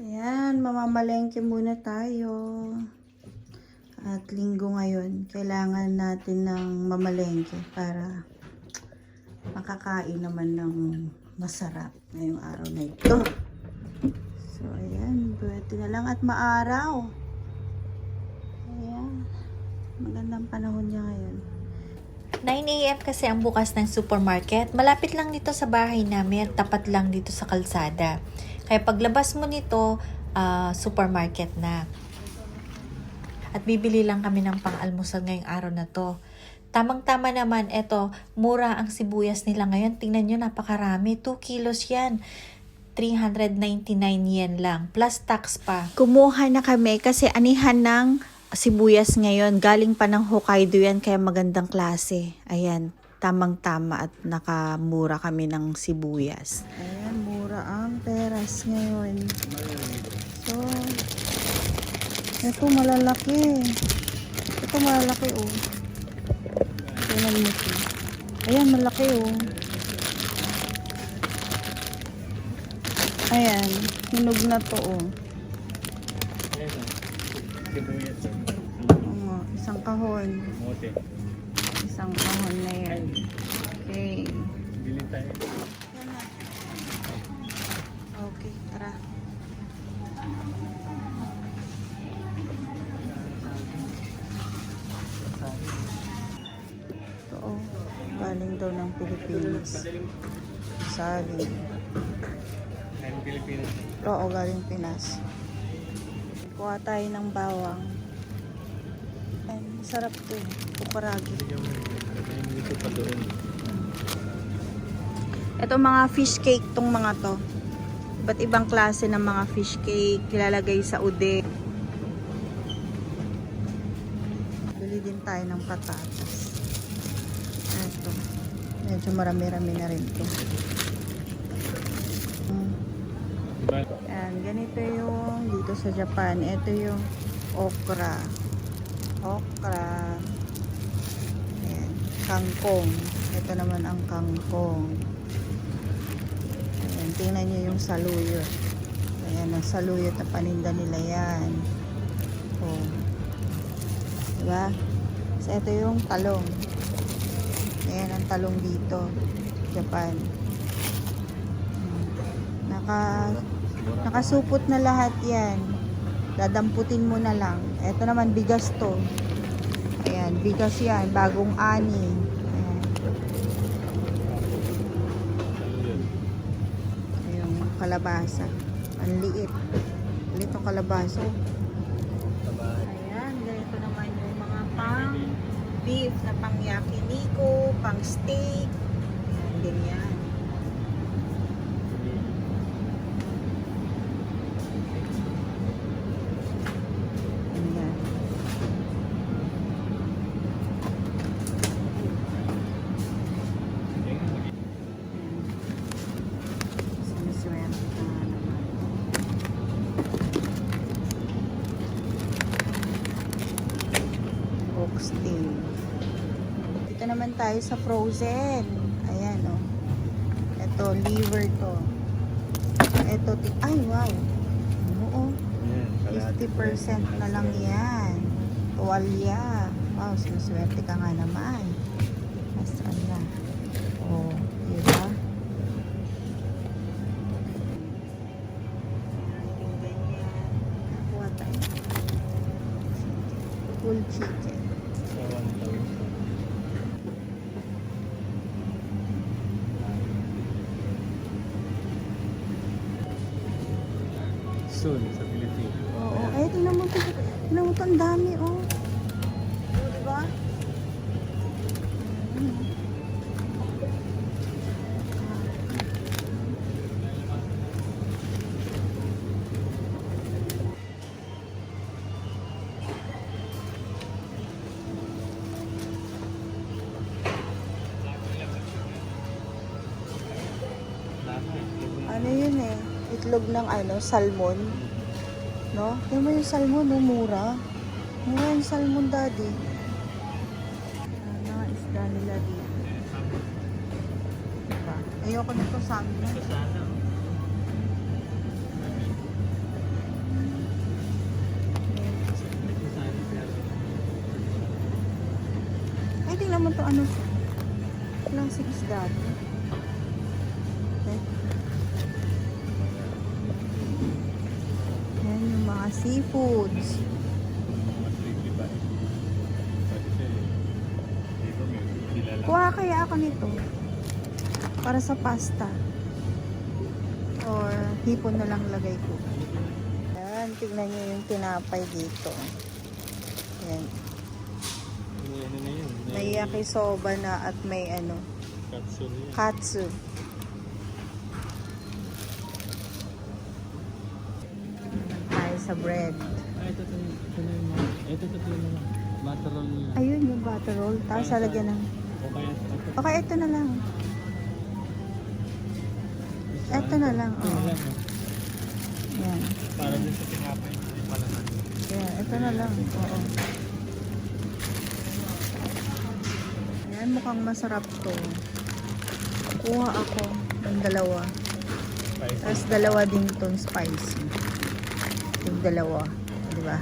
Ayan, mamamalengke muna tayo. At linggo ngayon, kailangan natin ng mamalengke para makakain naman ng masarap ngayong araw na ito. So, ayan, buwete na lang at maaraw. Ayan, magandang panahon niya ngayon. 9am kasi ang bukas ng supermarket. Malapit lang dito sa bahay namin at tapat lang dito sa kalsada. Kaya paglabas mo nito, ah, supermarket na. At bibili lang kami ng pang-almusal ngayong araw na to. Tamang-tama naman, eto, mura ang sibuyas nila ngayon. Tingnan nyo, napakarami. 2 kilos yan. 399 yen lang. Plus tax pa. Kumuha na kami kasi anihan ng sibuyas ngayon. Galing pa ng Hokkaido yan kaya magandang klase. Ayan, tamang-tama at nakamura kami ng sibuyas. Ayan, peras ngayon. So, ito malalaki. Ito malalaki oh. Tingnan mo ito. Ayan, malaki oh. Ayan, hinog na to oh. Oo, isang kahon. Isang kahon galing daw ng Pilipinas. Sabi. Ayun, Pilipinas. Oo, galing Pinas. Kuha tayo ng bawang. Ay, masarap to. Doon. Ito mga fish cake tong mga to. Iba't ibang klase ng mga fish cake kilalagay sa ude. Bili din tayo ng patatas. Medyo marami-rami na rin to. Mm. Diba? Yan, ganito yung dito sa Japan. Ito yung okra. Okra. Ayan, kangkong. Ito naman ang kangkong. Ayan, tingnan nyo yung saluyot. Ayan, ang saluyot na paninda nila yan. Oh. Diba? So, ito yung talong. Ayan ang talong dito. Japan. Naka Nakasupot na lahat yan. Dadamputin mo na lang. Ito naman, bigas to. Ayan, bigas yan. Bagong ani. Ayan. Yung kalabasa. Ang liit. Liit kalabasa. Ayan, beef na pang yakiniku, pang steak. Ganyan. Ayan. Siniswerte ka nga naman. Oxtail. Dito naman tayo sa frozen. Ayan o. Oh. Ito, liver to. Ito, ay wow. Oo. Yan, 50% na lang yan. Tuwalya. Wow, sinuswerte ka nga naman. Nasaan na? Oh, diba? Full chicken. Soon sa Pilipinas. Oo. Eh, tingnan mo. Tingnan mo. Ang dami, oh. Oh, diba? Ano yun eh? itlog ng ano, salmon. No? Yan mo yung salmon, no? mura. Mura yung salmon, daddy. Uh, isda nila dito. Diba? Ayoko nito sa amin. Ay, tingnan mo ito ano. Walang sigisdado. Kilala. Kuha kaya ako nito. Para sa pasta. Or hipon na lang lagay ko. Yan, tignan nyo yung tinapay dito. Yan. May ano yakisoba na at may ano, Katsu katsu. Sa bread. Ito, ito, ito na yung mga. Ito, ito, ito yung mga. Butter roll nila. Ayun yung butter roll. Tapos lalagyan ng... Ito. Okay, ito na lang. Ito na lang. Ito na lang. oh. Yan. Para din sa tinapay. Hindi pala na. Yan, ito na lang. Oo. Yan, mukhang masarap to. Kuha ako ng dalawa. Tapos dalawa din tong spicy Yung dalawa. Di ba?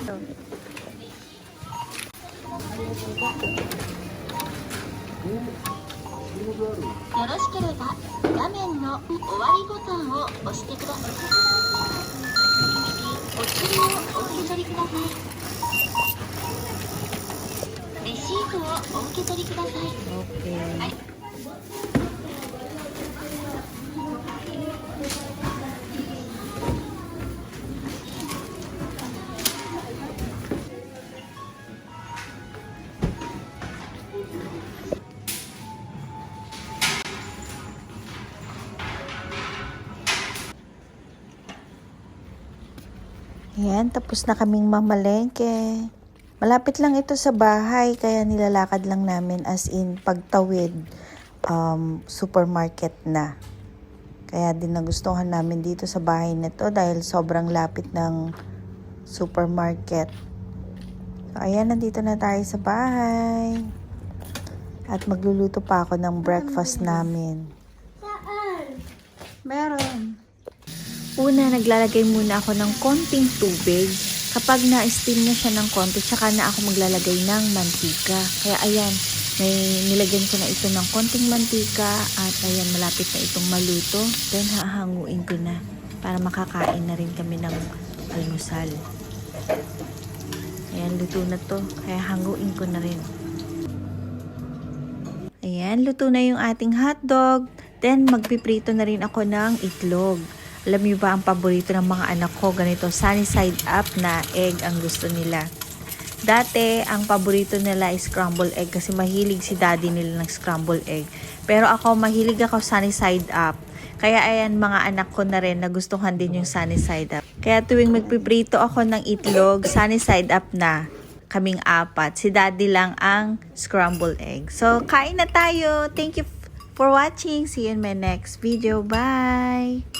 Ito. よろしければ画面 の終わりボタンを押してくださいお釣りをお受け取りくださいレシートをお受け取りください Okay. Yan, tapos na kaming mamalengke. Malapit lang ito sa bahay, kaya nilalakad lang namin as in pagtawid um, supermarket na. Kaya din nagustuhan namin dito sa bahay na to dahil sobrang lapit ng supermarket. So, ayan, nandito na tayo sa bahay. At magluluto pa ako ng breakfast namin. Meron. Una, naglalagay muna ako ng konting tubig. Kapag na-steam na siya ng konti, tsaka na ako maglalagay ng mantika. Kaya ayan, may nilagyan ko na ito ng konting mantika at ayan, malapit na itong maluto. Then hahanguin ko na para makakain na rin kami ng almusal. Ayan, luto na to. Kaya hanguin ko na rin. Ayan, luto na yung ating hotdog. Then, magpiprito na rin ako ng itlog. Alam niyo ba ang paborito ng mga anak ko? Ganito, sunny side up na egg ang gusto nila. Dati, ang paborito nila is scramble egg kasi mahilig si daddy nila ng scramble egg. Pero ako, mahilig ako sunny side up. Kaya ayan, mga anak ko na rin nagustuhan din yung sunny side up. Kaya tuwing magpiprito ako ng itlog, sunny side up na kaming apat. Si daddy lang ang scramble egg. So, kain na tayo. Thank you for watching. See you in my next video. Bye!